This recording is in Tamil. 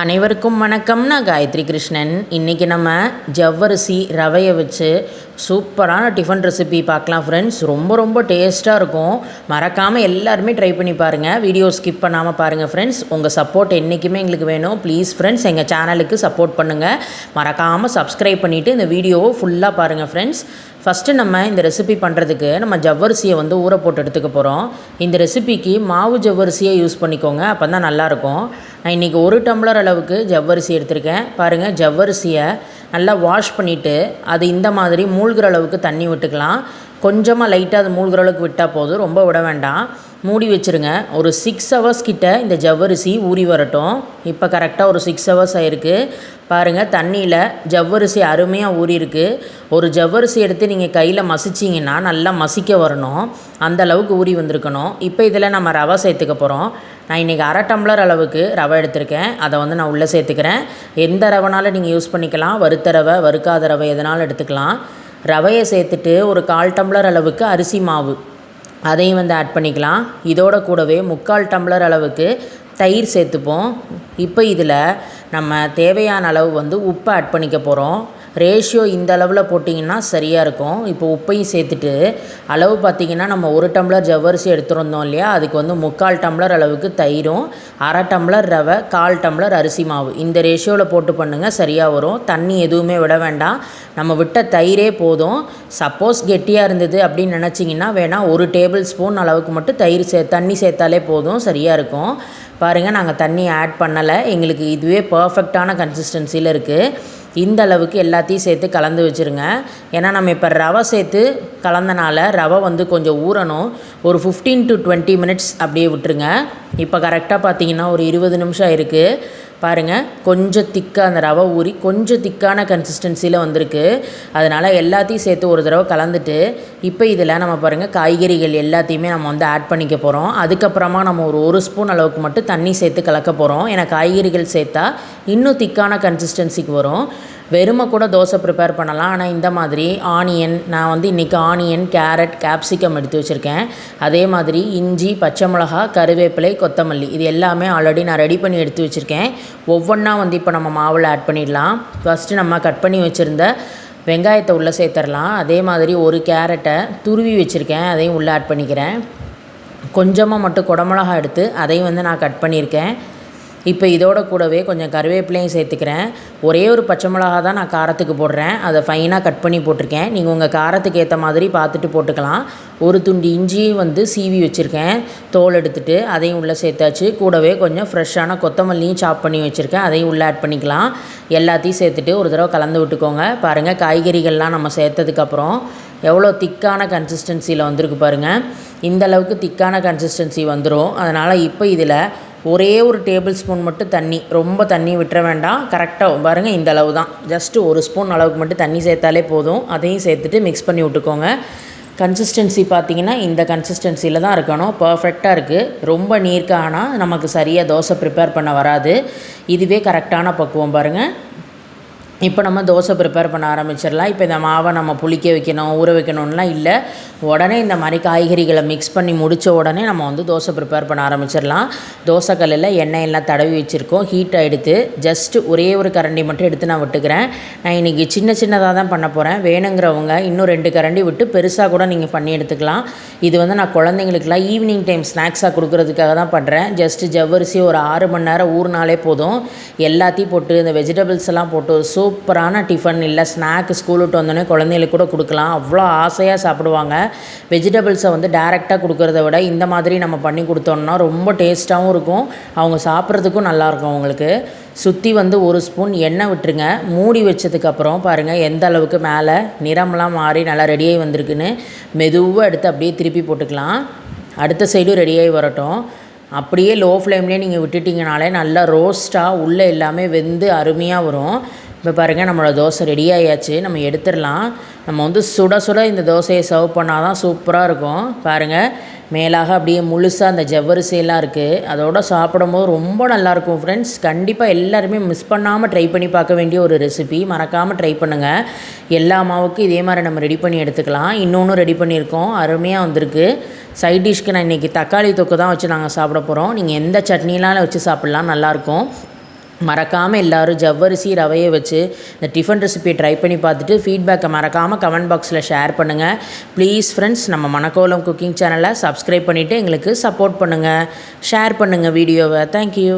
அனைவருக்கும் வணக்கம். நான் காயத்ரி கிருஷ்ணன். இன்றைக்கி நம்ம ஜவ்வரிசி ரவையை வச்சு சூப்பரான டிஃபன் ரெசிபி பார்க்கலாம் ஃப்ரெண்ட்ஸ் ரொம்ப ரொம்ப டேஸ்ட்டாக இருக்கும். மறக்காமல் எல்லாருமே ட்ரை பண்ணி பாருங்கள் வீடியோ ஸ்கிப் பண்ணாமல் பாருங்கள் ஃப்ரெண்ட்ஸ் உங்கள் சப்போர்ட் என்றைக்குமே எங்களுக்கு வேணும். ப்ளீஸ் ஃப்ரெண்ட்ஸ் எங்கள் சேனலுக்கு சப்போர்ட் பண்ணுங்கள் மறக்காமல் சப்ஸ்கிரைப் பண்ணிவிட்டு இந்த வீடியோவை ஃபுல்லாக பாருங்கள் ஃப்ரெண்ட்ஸ் ஃபஸ்ட்டு நம்ம இந்த ரெசிபி பண்ணுறதுக்கு நம்ம ஜவ்வரிசியை வந்து ஊற போட்டு எடுத்துக்க போகிறோம் இந்த ரெசிபிக்கு மாவு ஜவ்வரிசியை யூஸ் பண்ணிக்கோங்க. அப்போ தான் நல்லாயிருக்கும் நான் இன்றைக்கி ஒரு டம்ளர் அளவுக்கு ஜவ்வரிசி எடுத்திருக்கேன். பாருங்கள் ஜவ்வரிசியை நல்லா வாஷ் பண்ணிவிட்டு அது இந்த மாதிரி மூழ்கிற அளவுக்கு தண்ணி விட்டுக்கலாம். கொஞ்சமாக லைட்டாக அது மூழ்கிற அளவுக்கு விட்டால் போதும். ரொம்ப விட வேண்டாம். மூடி வச்சுருங்க. ஒரு சிக்ஸ் ஹவர்ஸ் கிட்ட இந்த ஜவ்வரிசி ஊறி வரட்டும். இப்போ கரெக்டாக ஒரு சிக்ஸ் ஹவர்ஸ் ஆகிருக்கு பாருங்கள் தண்ணியில் ஜவ்வரிசி அருமையாக ஊறியிருக்கு ஒரு ஜவ்வரிசி எடுத்து நீங்கள் கையில் மசிச்சிங்கன்னா நல்லா மசிக்க வரணும். அந்த அளவுக்கு ஊறி வந்திருக்கணும். இப்போ இதில் நம்ம ரவை சேர்த்துக்க போகிறோம் நான் இன்றைக்கி அரை டம்ளர் அளவுக்கு ரவை எடுத்திருக்கேன். அதை வந்து நான் உள்ளே சேர்த்துக்கிறேன். எந்த ரவைனாலும் நீங்கள் யூஸ் பண்ணிக்கலாம். வறுத்த ரவை வறுக்காத ரவை எதனாலும் எடுத்துக்கலாம். ரவையை சேர்த்துட்டு ஒரு கால் டம்ளர் அளவுக்கு அரிசி மாவு. அதையும் வந்து ஆட் பண்ணிக்கலாம். இதோட கூடவே முக்கால் டம்ளர் அளவுக்கு தயிர் சேர்த்துப்போம். இப்போ இதில் நம்ம தேவையான அளவு வந்து உப்பை ஆட் பண்ணிக்க போகிறோம் ரேஷியோ இந்த அளவில் போட்டிங்கன்னா சரியாக இருக்கும். இப்போ உப்பையும் சேர்த்துட்டு அளவு பார்த்திங்கன்னா நம்ம ஒரு டம்ளர் ஜவ்வரிசி எடுத்துருந்தோம் இல்லையா? அதுக்கு வந்து முக்கால் டம்ளர் அளவுக்கு தயிரும் அரை டம்ளர் ரவை கால் டம்ளர் அரிசி மாவு. இந்த ரேஷியோவில் போட்டு பண்ணுங்கள் சரியாக வரும். தண்ணி எதுவுமே விட வேண்டாம். நம்ம விட்ட தயிரே போதும். சப்போஸ் கெட்டியாக இருந்தது அப்படின்னு நினச்சிங்கன்னா வேணால் ஒரு டேபிள் ஸ்பூன் அளவுக்கு மட்டும் தயிர் சே தண்ணி சேர்த்தாலே போதும் சரியாக இருக்கும். பாருங்கள் நாங்கள் தண்ணி ஆட் பண்ணலை. எங்களுக்கு இதுவே பர்ஃபெக்டான கன்சிஸ்டன்சியில் இருக்குது இந்த அளவுக்கு எல்லாத்தையும் சேர்த்து கலந்து வச்சுருங்க. ஏன்னா நம்ம இப்போ ரவை சேர்த்து கலந்தனால ரவை வந்து கொஞ்சம் ஊறணும். ஒரு ஃபிஃப்டீன் டு டுவெண்ட்டி மினிட்ஸ் அப்படியே விட்டுருங்க. இப்போ கரெக்டாக பார்த்தீங்கன்னா ஒரு இருபது நிமிஷம் இருக்குது பாருங்கள் கொஞ்சம் திக்காக அந்த ரவை ஊறி கொஞ்சம் திக்கான கன்சிஸ்டன்சியில் வந்திருக்கு. அதனால் எல்லாத்தையும் சேர்த்து ஒரு தடவை கலந்துட்டு இப்போ இதில் நம்ம பாருங்கள் காய்கறிகள் எல்லாத்தையுமே நம்ம வந்து ஆட் பண்ணிக்க போகிறோம் அதுக்கப்புறமா நம்ம ஒரு ஒரு ஸ்பூன் அளவுக்கு மட்டும் தண்ணி சேர்த்து கலக்க போகிறோம் ஏன்னா காய்கறிகள் சேர்த்தா இன்னும் திக்கான கன்சிஸ்டன்சிக்கு வரும். வெறுமை கூட தோசை ப்ரிப்பேர் பண்ணலாம். ஆனால் இந்த மாதிரி ஆனியன் நான் வந்து இன்றைக்கி ஆனியன் கேரட் கேப்சிகம் எடுத்து வச்சுருக்கேன். அதே மாதிரி இஞ்சி பச்சை மிளகா கருவேப்பிலை கொத்தமல்லி இது எல்லாமே ஆல்ரெடி நான் ரெடி பண்ணி எடுத்து வச்சுருக்கேன். ஒவ்வொன்றா வந்து இப்போ நம்ம மாவில் ஆட் பண்ணிடலாம். ஃபஸ்ட்டு நம்ம கட் பண்ணி வச்சுருந்த வெங்காயத்தை உள்ளே சேர்த்துடலாம் அதே மாதிரி ஒரு கேரட்டை துருவி வச்சுருக்கேன். அதையும் உள்ளே ஆட் பண்ணிக்கிறேன். கொஞ்சமாக மட்டும் குடமிளகா எடுத்து அதையும் வந்து நான் கட் பண்ணியிருக்கேன். இப்போ இதோட கூடவே கொஞ்சம் கருவேப்பிலையும் சேர்த்துக்கிறேன். ஒரே ஒரு பச்சை மிளகா தான் நான் காரத்துக்கு போடுறேன். அதை ஃபைனாக கட் பண்ணி போட்டிருக்கேன். நீங்கள் உங்கள் காரத்துக்கு ஏற்ற மாதிரி பார்த்துட்டு போட்டுக்கலாம். ஒரு துண்டு இஞ்சியும் வந்து சீவி வச்சுருக்கேன். தோல் எடுத்துகிட்டு அதையும் உள்ளே சேர்த்தாச்சு. கூடவே கொஞ்சம் ஃப்ரெஷ்ஷான கொத்தமல்லியும் சாப் பண்ணி வச்சுருக்கேன். அதையும் உள்ளே ஆட் பண்ணிக்கலாம். எல்லாத்தையும் சேர்த்துட்டு ஒரு தடவை கலந்து விட்டுக்கோங்க. பாருங்கள் காய்கறிகள்லாம் நம்ம சேர்த்ததுக்கப்புறம் எவ்வளோ திக்கான கன்சிஸ்டன்சியில் வந்திருக்கு பாருங்கள் இந்த அளவுக்கு திக்கான கன்சிஸ்டன்சி வந்துடும் அதனால் இப்போ இதில் ஒரே ஒரு டேபிள் ஸ்பூன் மட்டும் தண்ணி. ரொம்ப தண்ணி விட்டுற வேண்டாம். கரெக்டாக பாருங்கள் இந்த அளவு தான். ஜஸ்ட்டு ஒரு ஸ்பூன் அளவுக்கு மட்டும் தண்ணி சேர்த்தாலே போதும். அதையும் சேர்த்துட்டு மிக்ஸ் பண்ணி விட்டுக்கோங்க. கன்சிஸ்டன்சி பார்த்திங்கன்னா இந்த கன்சிஸ்டன்சியில் தான் இருக்கணும். பர்ஃபெக்டாக இருக்குது ரொம்ப நீர்க்கானால் நமக்கு சரியாக தோசை ப்ரிப்பேர் பண்ண வராது. இதுவே கரெக்டான பக்குவம் பாருங்கள் இப்போ நம்ம தோசை ப்ரிப்பேர் பண்ண ஆரம்பிச்சிடலாம். இப்போ இந்த மாவை நம்ம புளிக்க வைக்கணும் ஊற வைக்கணும்லாம் இல்லை. உடனே இந்த மாதிரி காய்கறிகளை மிக்ஸ் பண்ணி முடித்த உடனே நம்ம வந்து தோசை ப்ரிப்பேர் பண்ண ஆரம்பிச்சிடலாம். தோசைக்கல்லில் எண்ணெய் எல்லாம் தடவி வச்சுருக்கோம். ஹீட் ஆகிடுத்து ஜஸ்ட்டு ஒரே ஒரு கரண்டி மட்டும் எடுத்து நான் விட்டுக்கிறேன். நான் இன்றைக்கி சின்ன சின்னதாக தான் பண்ண போகிறேன் வேணுங்கிறவங்க இன்னும் ரெண்டு கரண்டி விட்டு பெருசாக கூட நீங்கள் பண்ணி எடுத்துக்கலாம். இது வந்து நான் குழந்தைங்களுக்குலாம் ஈவினிங் டைம் ஸ்நாக்ஸாக கொடுக்குறதுக்காக தான் பண்ணுறேன் ஜஸ்ட்டு ஜவ்வரிசி ஒரு ஆறு மணி நேரம் ஊறினாலே போதும். எல்லாத்தையும் போட்டு இந்த வெஜிடபிள்ஸ் எல்லாம் போட்டு சூப் சூப்பரான டிஃபன். இல்லை ஸ்நாக் ஸ்கூல் விட்டு வந்தோடனே குழந்தைகளுக்கு கூட கொடுக்கலாம். அவ்வளோ ஆசையாக சாப்பிடுவாங்க. வெஜிடபிள்ஸை வந்து டேரெக்டாக கொடுக்குறத விட இந்த மாதிரி நம்ம பண்ணி கொடுத்தோம்னா ரொம்ப டேஸ்ட்டாகவும் இருக்கும். அவங்க சாப்பிட்றதுக்கும் நல்லாயிருக்கும் அவங்களுக்கு. சுற்றி வந்து ஒரு ஸ்பூன் எண்ணெய் விட்டுருங்க. மூடி வச்சதுக்கப்புறம் பாருங்கள் எந்த அளவுக்கு மேலே நிறம்லாம் மாறி நல்லா ரெடியாகி வந்திருக்குன்னு மெதுவாக எடுத்து அப்படியே திருப்பி போட்டுக்கலாம். அடுத்த சைடும் ரெடியாகி வரட்டும். அப்படியே லோ ஃப்ளேம்லேயே நீங்கள் விட்டுட்டிங்கனாலே நல்லா ரோஸ்ட்டாக உள்ளே எல்லாமே வெந்து அருமையாக வரும். இப்போ பாருங்கள் நம்மளோட தோசை ரெடி ஆயாச்சு. நம்ம எடுத்துடலாம். நம்ம வந்து சுட சுட இந்த தோசையை சர்வ் பண்ணால் தான் சூப்பராக இருக்கும். பாருங்கள் மேலாக அப்படியே முழுசாக அந்த ஜவ்வரிசையெல்லாம் இருக்குது அதோட சாப்பிடும்போது ரொம்ப நல்லாயிருக்கும் ஃப்ரெண்ட்ஸ் கண்டிப்பாக எல்லாருமே மிஸ் பண்ணாமல் ட்ரை பண்ணி பார்க்க வேண்டிய ஒரு ரெசிபி மறக்காமல் ட்ரை பண்ணுங்கள் எல்லா மாவுக்கும் இதே மாதிரி நம்ம ரெடி பண்ணி எடுத்துக்கலாம். இன்னொன்று ரெடி பண்ணியிருக்கோம். அருமையாக வந்திருக்கு. சைட் டிஷ்க்கு நான் இன்றைக்கி தக்காளி தொக்கு தான் வச்சு நாங்கள் சாப்பிட போகிறோம் நீங்கள் எந்த சட்னிலாம் வச்சு சாப்பிட்லாம். நல்லாயிருக்கும் மறக்காமல் எல்லோரும் ஜவ்வரிசி ரவையை வச்சு இந்த டிஃபன் ரெசிபியை ட்ரை பண்ணி பார்த்துட்டு ஃபீட்பேக்கை மறக்காமல் கமெண்ட் பாக்ஸில் ஷேர் பண்ணுங்கள் ப்ளீஸ் ஃப்ரெண்ட்ஸ் நம்ம மணக்கோலம் குக்கிங் சேனலை சப்ஸ்கிரைப் பண்ணிவிட்டு எங்களுக்கு சப்போர்ட் பண்ணுங்கள் ஷேர் பண்ணுங்கள் வீடியோவை தேங்க்யூ